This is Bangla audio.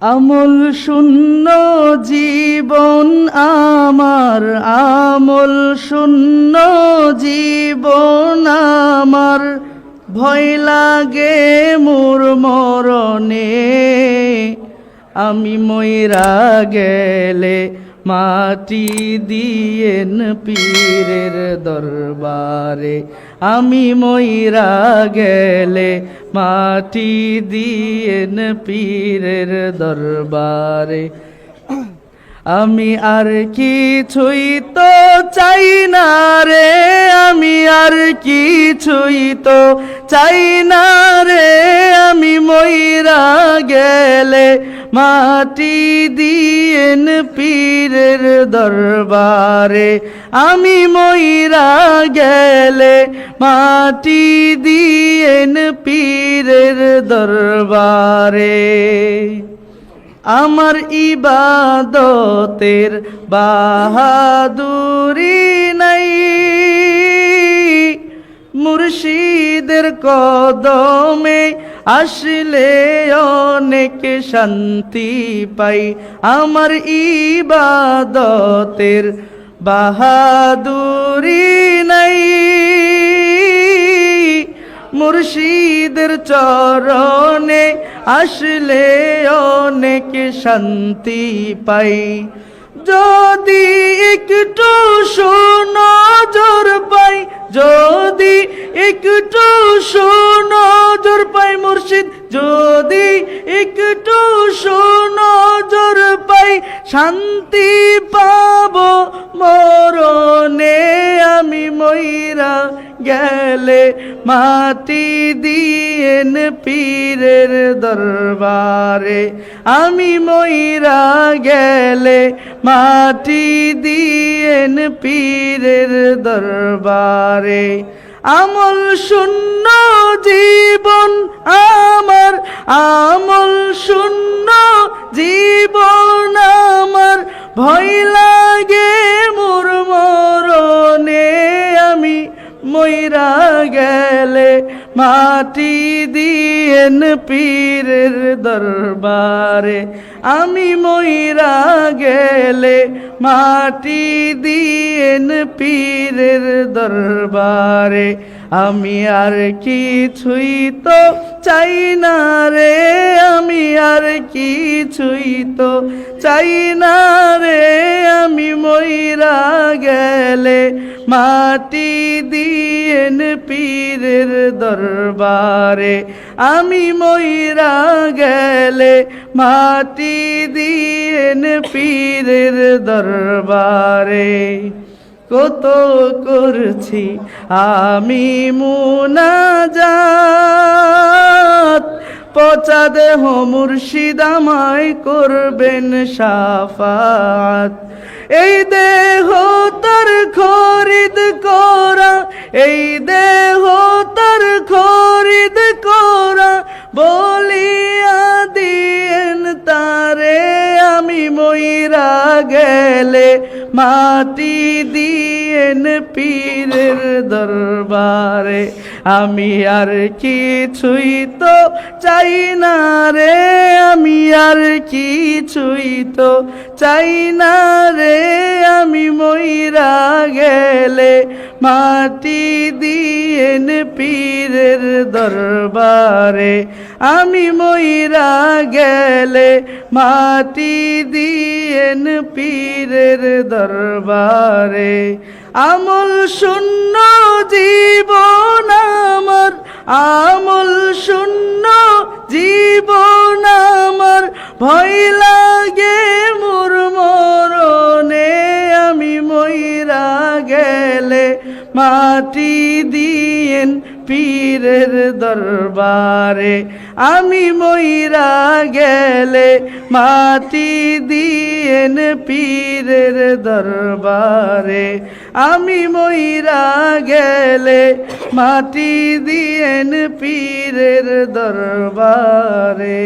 আমল শূন্য জীবন আমার। আমল শূন্য জীবন আমার। ভয় লাগে মোর মরণে। আমি ময়রা গেলে মাটি দিয়েন পীরের দরবারে। আমি ময়রা গেলে মাটি দিয়েন পীরের দরবারে। আমি আর কিছুই তো চাই না রে। আর কিছুই তো চাই না রে। আমি ময়রা গেলে মাটি দিয়েন পীরের দরবারে। আমি ময়রা গেলে মাটি দিয়েন পীরের দরবারে। আমার ইবাদতের বাহাদুরি মুর্শিদের কদমে আসলে অনেক শান্তি পাই। আমার ইবাদতের বাহাদুরি নাই। মুর্শিদের চরণে আসলে অনেক শান্তি পাই। যদি একটু শোনো জোর পাই, যদি একটু শোনো, জোর পাই মুর্শিদ। যদি একটু শোনো, জোর পাই শান্তি পাবো। মরণে আমি ময়রা গেলে মাটি দিয়েন পীরের দরবারে। আমি ময়রা গেলে মাটি দিয়েন পীরের দরবারে। আমল শূন্য জীবন আমার আমল শূন্য জীবন আমার। ভয় লাগে মোর মরণে আমি। ময়রা গেলে মাটি দিয়েন পীরের দরবারে। আমি মইরা গেলে মাটি দিয়েন পীরের দরবারে। আমি আর কিছুই তো চাই না রে, আমি আর কিছুই তো চাই না রে। আমি ময়রা গেলে মাটি দিয়েন পীরের দরবারে। আমি ময়রা গেলে মাটি দিয়েন পীরের দরবারে। কত করছি আমি মুনাজাত, পচা দেহ মুর্শিদ আমায় করবেন সাফাত। এই দেহ খরিদ করা এই দেহ তার খরিদ করা বলিয়া ময়রা গেলে মাটি দিয়েন পীরের দরবারে। আমি আর কিছুই তো চাই না রে, আমি আর কিছুই তো চাই না রে। আমি ময়রা গেলে মাটি দিয়েন পীরের দরবারে। আমি ময়রা গেলে মাটি দিয়েন পীরের দরবারে। আমল শূন্য জীবন আমার, আমল শূন্য জীবন আমার। ভয় লাগে মাটি দিয়েন পীরের দরবারে। আমি ময়রা গেলে মাটি দিয়েন পীরের দরবারে। আমি ময়রা গেলে মাটি দিয়েন পীরের দরবারে।